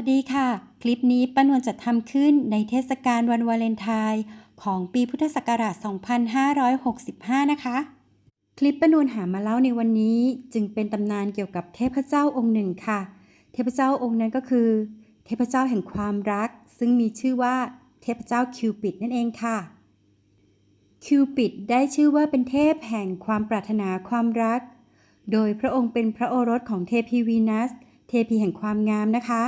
วัสดีค่ะ คลิปนี้ป้านวลจัดทำขึ้นในเทศกาลวันวาเลนไทน์ของปีพุทธศักราช 2565 นะคะ คลิปป้านวลหามาเล่าในวันนี้จึงเป็นตำนานเกี่ยวกับเทพเจ้าองค์หนึ่งค่ะ เทพเจ้าองค์นั้นก็คือ เทพเจ้าแห่งความรัก ซึ่งมีชื่อว่าเทพเจ้าคิวปิดนั่นเองค่ะ คิวปิดได้ชื่อว่าเป็นเทพแห่งความปรารถนาความรัก โดยพระองค์เป็นพระโอรสของเทพีวีนัสเทพีแห่งความงามนะคะ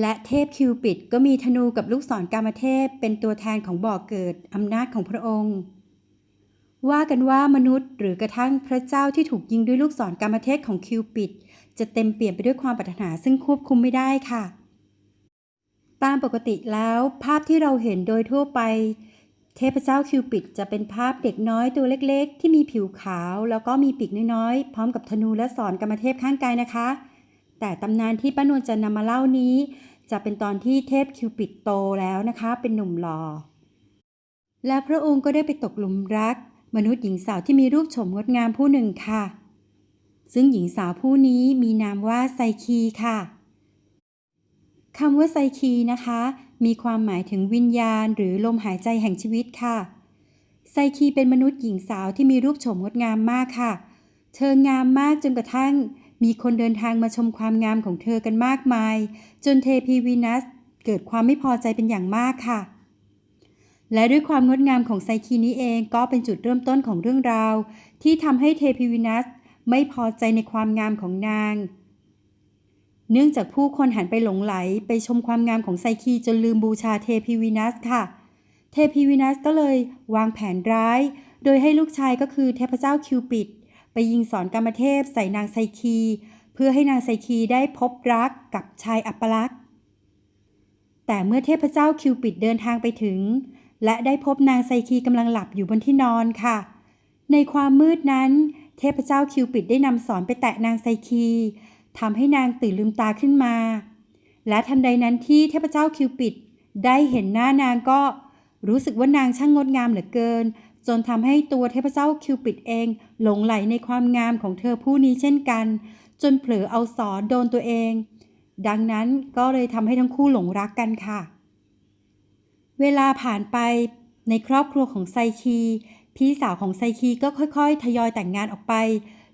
และเทพคิวปิดก็มีธนูกับลูกศรกามเทพเป็นตัวแทนของบ่อเกิดอำนาจของพระองค์ ว่ากันว่ามนุษย์หรือกระทั่งพระเจ้าที่ถูกยิงด้วยลูกศรกามเทพของคิวปิด จะเต็มเปี่ยมไปด้วยความปรารถนาซึ่งควบคุมไม่ได้ค่ะ ตามปกติแล้วภาพที่เราเห็นโดยทั่วไป เทพเจ้าคิวปิดจะเป็นภาพเด็กน้อยตัวเล็ก ๆ ที่มีผิวขาว แล้วก็มีปีกน้อยๆ พร้อมกับธนูและศรกรรมเทพข้างกายนะคะ แต่ตำนานที่ป้านวลจะนำมาเล่านี้ จะเป็นตอนที่เทพคิวปิดโตแล้วนะคะ เป็นหนุ่มหล่อ และพระองค์ก็ได้ไปตกหลุมรัก มนุษย์หญิงสาวที่มีรูปโฉมงดงามผู้หนึ่งค่ะ ซึ่งหญิงสาวผู้นี้มีนามว่าไซคีค่ะคำว่าไซคีนะคะ มีความหมายถึงวิญญาณ หรือลมหายใจแห่งชีวิตค่ะ ไซคีเป็นมนุษย์หญิงสาวที่มีรูปโฉมงดงามมากค่ะ เธองามมากจนกระทั่ง มีคนเดินทางมาชมความงามของเธอกันมากมาย จนเทพีวีนัสเกิดความไม่พอใจเป็นอย่างมากค่ะ และด้วยความงดงามของไซคีนี้เองก็เป็นจุดเริ่มต้นของเรื่องราว ที่ทำให้เทพีวีนัสไม่พอใจในความงามของนาง เนื่องจากผู้คนหันไปหลงไหลไปชมความงามของไซคีจนลืมบูชาเทพีวีนัสค่ะ เทพีวีนัสก็เลยวางแผนร้าย โดยให้ลูกชายก็คือเทพเจ้าคิวปิด ไปยิงสอนกรรมเทพใส่นางไซคี เพื่อให้นางไซคีได้พบรักกับชายอัปลักษ์แต่เมื่อเทพเจ้าคิวปิดเดินทางไปถึง และได้พบนางไซคีกำลังหลับอยู่บนที่นอนค่ะ ในความมืดนั้น เทพเจ้าคิวปิดได้นำสอนไปแตะนางไซคีทำให้นางตื่นลืมตาขึ้นมา และทันใดนั้นที่เทพเจ้าคิวปิดได้เห็นหน้านางก็รู้สึกว่านางช่างงดงามเหลือเกิน จนทำให้ตัวเทพเจ้าคิวปิดเอง หลงไหลในความงามของเธอผู้นี้เช่นกัน จนเผลอเอาสอนโดนตัวเอง ดังนั้นก็เลยทำให้ทั้งคู่หลงรักกันค่ะ เวลาผ่านไปในครอบครัวของไซคี พี่สาวของไซคีก็ค่อยๆ ทยอยแต่งงานออกไป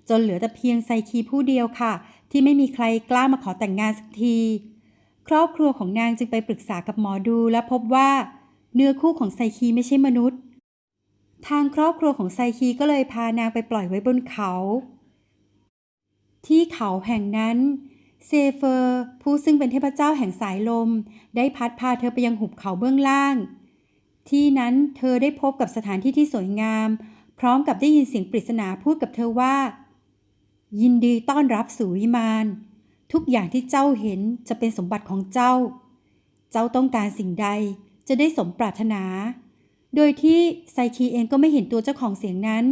จนเหลือแต่เพียงไซคีผู้เดียวค่ะ ที่ไม่มีใครกล้ามาขอแต่งงานสักที ครอบครัวของนางจึงไปปรึกษากับหมอดูและพบว่า เนื้อคู่ของไซคีไม่ใช่มนุษย์ ทางครอบครัวของไซคีก็เลยพานางไปปล่อยไว้บนเขา ที่เขาแห่งนั้น เซเฟอร์ผู้ซึ่งเป็นเทพเจ้าแห่งสายลม ได้พัดพาเธอไปยังหุบเขาเบื้องล่าง ที่นั้นเธอได้พบกับสถานที่ที่สวยงาม พร้อมกับได้ยินเสียงปริศนาพูดกับเธอว่า ยินดีต้อนรับสู่วิมานทุกอย่างที่เจ้าเห็นจะเป็นสมบัติของเจ้า เจ้าต้องการสิ่งใดจะได้สมปรารถนา โดยที่ไซคีเองก็ไม่เห็นตัวเจ้าของเสียงนั้น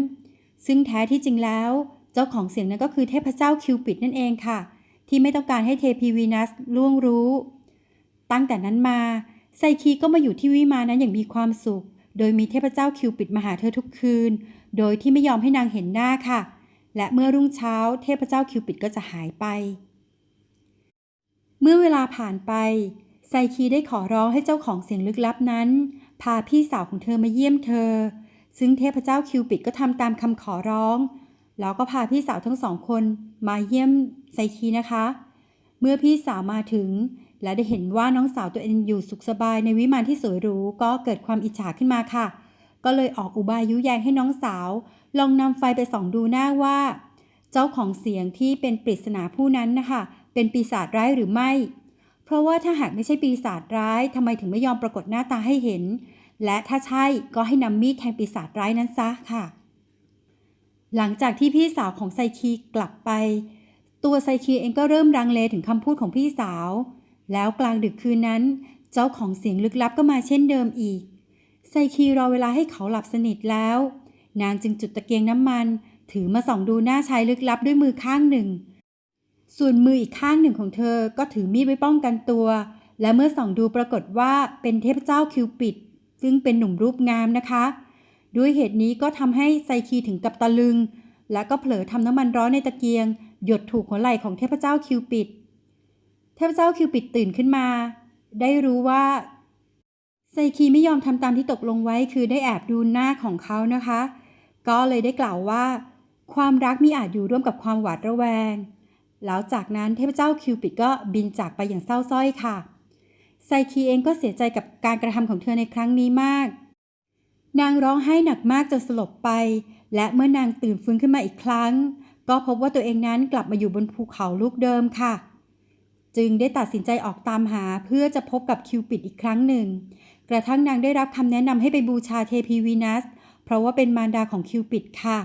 ซึ่งแท้ที่จริงแล้ว เจ้าของเสียงนั้นก็คือเทพเจ้าคิวปิดนั่นเองค่ะ ที่ไม่ต้องการให้เทพีวีนัสล่วงรู้ ตั้งแต่นั้นมาไซคีก็มาอยู่ที่วิมานนั้นอย่างมีความสุข โดยมีเทพเจ้าคิวปิดมาหาเธอทุกคืน โดยที่ไม่ยอมให้นางเห็นหน้าค่ะ และเมื่อรุ่งเช้า เทพเจ้าคิวปิดก็จะหายไป เมื่อเวลาผ่านไปไซคีได้ขอร้องให้เจ้าของเสียงลึกลับนั้น พาพี่สาวของเธอมาเยี่ยมเธอ ซึ่งเทพเจ้าคิวปิดก็ทำตามคำขอร้อง แล้วก็พาพี่สาวทั้งสองคนมาเยี่ยมไซคีนะคะ เมื่อพี่สาวมาถึง และได้เห็นว่าน้องสาวตัวเองอยู่สุขสบายในวิมานที่สวยหรูก็เกิดความอิจฉาขึ้นมาค่ะ ก็เลยออกอุบายยุแยงให้น้องสาว ลองนำไฟไปส่องดูหน้าว่า เจ้าของเสียงที่เป็นปริศนาผู้นั้นนะคะเป็นปีศาจร้ายหรือไม่ เพราะว่าถ้าหากไม่ใช่ปีศาจร้ายทำไมถึงไม่ยอมปรากฏหน้าตาให้เห็น และถ้าใช่ก็ให้นำมีดแทงปีศาจร้ายนั้นซะค่ะ หลังจากที่พี่สาวของไซคีกลับไป ตัวไซคีเองก็เริ่มรังเลถึงคำพูดของพี่สาว แล้วกลางดึกคืนนั้น เจ้าของเสียงลึกลับก็มาเช่นเดิมอีก ไซคีรอเวลาให้เขาหลับสนิทแล้ว นางจึงจุดตะเกียงน้ำมัน ถือมาส่องดูหน้าชายลึกลับด้วยมือข้างหนึ่ง ส่วนมืออีกข้างหนึ่งของเธอก็ถือมีดไว้ป้องกันตัว และเมื่อส่องดูปรากฏว่าเป็นเทพเจ้าคิวปิด ซึ่งเป็นหนุ่มรูปงามนะคะ ด้วยเหตุนี้ก็ทำให้ไซคีถึงกับตะลึง และก็เผลอทำน้ำมันร้อนในตะเกียง หยดถูกหัวไหล่ของเทพเจ้าคิวปิด เทพเจ้าคิวปิดตื่นขึ้นมา ได้รู้ว่าไซคีไม่ยอมทำตามที่ตกลงไว้คือได้แอบดูหน้าของเขานะคะ ก็เลยได้กล่าวว่า ความรักมิอาจอยู่ร่วมกับความหวาดระแวง แล้วจากนั้นเทพเจ้าคิวปิดก็บินจากไปอย่างเศร้าสร้อยค่ะ ไซคีเองก็เสียใจกับการกระทำของเธอในครั้งนี้มาก นางร้องไห้หนักมากจนสลบไป และเมื่อนางตื่นฟื้นขึ้นมาอีกครั้ง ก็พบว่าตัวเองนั้นกลับมาอยู่บนภูเขาลูกเดิมค่ะ จึงได้ตัดสินใจออกตามหาเพื่อจะพบกับคิวปิดอีกครั้งหนึ่ง กระทั่งนางได้รับคำแนะนำให้ไปบูชาเทพีวีนัส เพราะว่าเป็นมารดาของคิวปิดค่ะ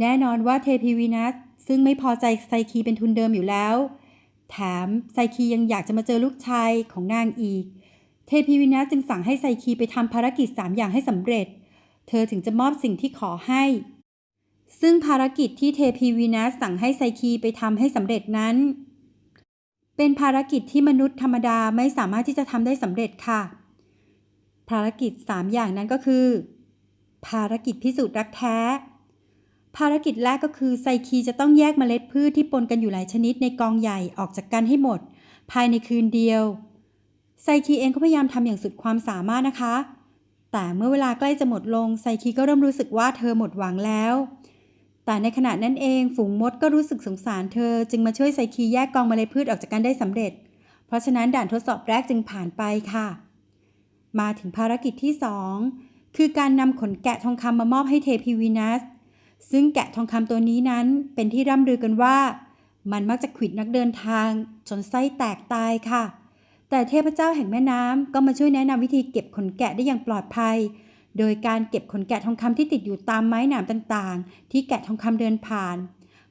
แน่นอนว่าเทพีวีนัส ซึ่งไม่พอใจไซคีเป็นทุนเดิมอยู่แล้ว แถมไซคียังอยากจะมาเจอลูกชายของนางอีก เทพีวินาศจึงสั่งให้ไซคีไปทำภารกิจ 3 อย่างให้สำเร็จ เธอถึงจะมอบสิ่งที่ขอให้ ซึ่งภารกิจที่เทพีวินาศสั่งให้ไซคีไปทำให้สำเร็จนั้น เป็นภารกิจที่มนุษย์ธรรมดาไม่สามารถที่จะทำได้สำเร็จค่ะ ภารกิจ 3 อย่างนั้นก็คือ ภารกิจพิสูจน์รักแท้ ภารกิจแรกก็คือไซคีจะต้องแยกเมล็ดพืชที่ปนกันอยู่หลายชนิดในกองใหญ่ออกจากกันให้หมด ภายในคืนเดียว ไซคีเองก็พยายามทำอย่างสุดความสามารถนะคะ แต่เมื่อเวลาใกล้จะหมดลงไซคีก็เริ่มรู้สึกว่าเธอหมดหวังแล้ว แต่ในขณะนั้นเองฝูงมดก็รู้สึกสงสารเธอ จึงมาช่วยไซคีแยกกองเมล็ดพืชออกจากกันได้สำเร็จ เพราะฉะนั้นด่านทดสอบแรกจึงผ่านไปค่ะ มาถึงภารกิจที่ 2 คือการนำขนแกะทองคำมามอบให้เทพีวีนัส ซึ่งแกะทองคำตัวนี้นั้นเป็นที่ร่ำลือกันว่า มันมักจะขวิดนักเดินทางจนไส้แตกตายค่ะ แต่เทพเจ้าแห่งแม่น้ำก็มาช่วยแนะนำวิธีเก็บขนแกะได้อย่างปลอดภัย โดยการเก็บขนแกะทองคำที่ติดอยู่ตามไม้หนามต่างๆ ที่แกะทองคำเดินผ่าน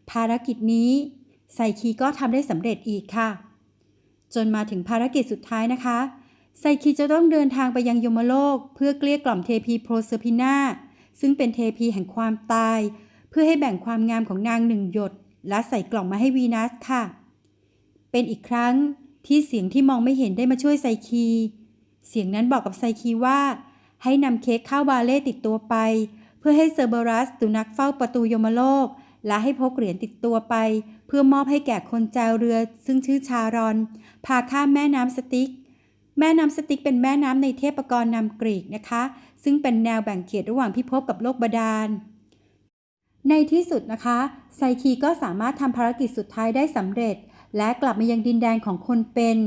ภารกิจนี้ไซคีก็ทำได้สำเร็จอีกค่ะ จนมาถึงภารกิจสุดท้ายนะคะไซคีจะต้องเดินทางไปยังยมโลก เพื่อเกลี้ยกล่อมเทพีโพรเซอร์พินาซึ่งเป็นเทพีแห่งความตาย เพื่อให้แบ่งความงามของนางหนึ่งหยด และใส่กล่องมาให้วีนัสค่ะ เป็นอีกครั้งที่เสียงที่มองไม่เห็นได้มาช่วยไซคี เสียงนั้นบอกกับไซคีว่า ให้นำเค้กข้าวบาเล่ติดตัวไป เพื่อให้เซอร์เบรัสตุนักเฝ้าประตูยมโลก และให้พกเหรียญติดตัวไป เพื่อมอบให้แก่คนแจวเรือ ซึ่งชื่อชารอน พาข้ามแม่น้ำสติกแม่น้ำสติกเป็นแม่น้ำในเทพกรนำกรีกนะคะ ซึ่งเป็นแนวแบ่งเขตระหว่างพิภพกับโลกบาดาล ในที่สุดนะคะไซคีก็สามารถทำภารกิจสุดท้ายได้สำเร็จ และกลับมายังดินแดนของคนเป็น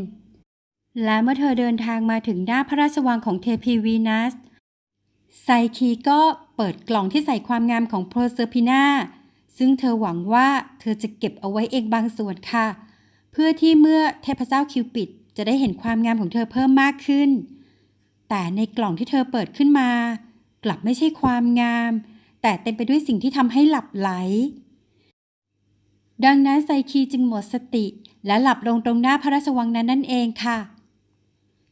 และเมื่อเธอเดินทางมาถึงหน้าพระราชวังของเทพีวีนัสไซคีก็เปิดกล่องที่ใส่ความงามของโพเซอร์พินาซึ่งเธอหวังว่าเธอจะเก็บเอาไว้เองบางส่วนค่ะ เพื่อที่เมื่อเทพเจ้าคิวปิดจะได้เห็นความงามของเธอเพิ่มมากขึ้น แต่ในกล่องที่เธอเปิดขึ้นมา กลับไม่ใช่ความงาม แต่เต็มไปด้วยสิ่งที่ทำให้หลับไหล ดังนั้นไซคีจึงหมดสติ และหลับลงตรงหน้าพระราชวังนั้นนั่นเองค่ะ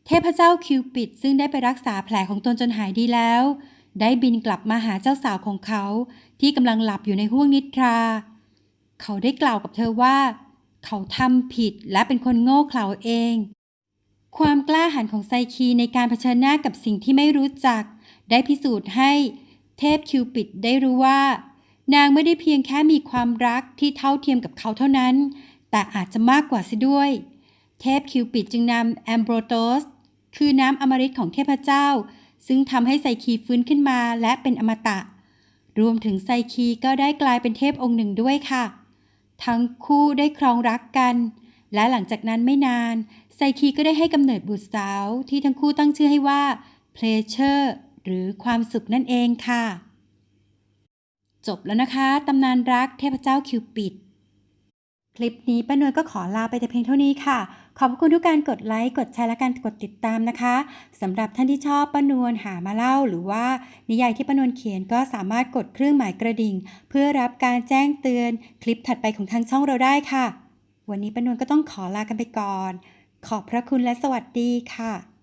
เทพเจ้าคิวปิดซึ่งได้ไปรักษาแผลของตนจนหายดีแล้ว ได้บินกลับมาหาเจ้าสาวของเขาที่กำลังหลับอยู่ในห้วงนิทรา เขาได้กล่าวกับเธอว่า เขาทำผิดและเป็นคนโง่เขลาเองความกล้าหาญของไซคีในการเผชิญหน้ากับสิ่งที่ไม่รู้จัก ได้พิสูจน์ให้ เทพคิวปิดได้รู้ว่า นางไม่ได้เพียงแค่มีความรักที่เท่าเทียมกับเขาเท่านั้น แต่อาจจะมากกว่าเสิด้วย เทพคิวปิดจึงนำแอมโบรโตสคือน้ำอมฤตของเทพเจ้า ซึ่งทำให้ไซคีฟื้นขึ้นมาและเป็นอมตะ รวมถึงไซคีก็ได้กลายเป็นเทพองค์หนึ่งด้วยค่ะ ทั้งคู่ได้ครองรักกัน และหลังจากนั้นไม่นาน ไซคีก็ได้ให้กำเนิดบุตรสาวที่ทั้งคู่ตั้งชื่อให้ว่า Pleasure หรือความสุขนั่นเองค่ะ จบแล้วนะคะตำนานรักเทพเจ้าคิวปิด คลิปนี้ป้านวลก็ขอลาไปแต่เพียงเท่านี้ค่ะ ขอบคุณทุกการกดไลค์ กดแชร์และการกดติดตามนะคะสำหรับท่านที่ชอบป้านวลหามาเล่า หรือว่านิยายที่ป้านวลเขียนก็สามารถกดเครื่องหมายกระดิ่ง เพื่อรับการแจ้งเตือนคลิปถัดไปของทางช่องเราได้ค่ะ วันนี้ป้านวลก็ต้องขอลากันไปก่อน ขอบพระคุณและสวัสดีค่ะ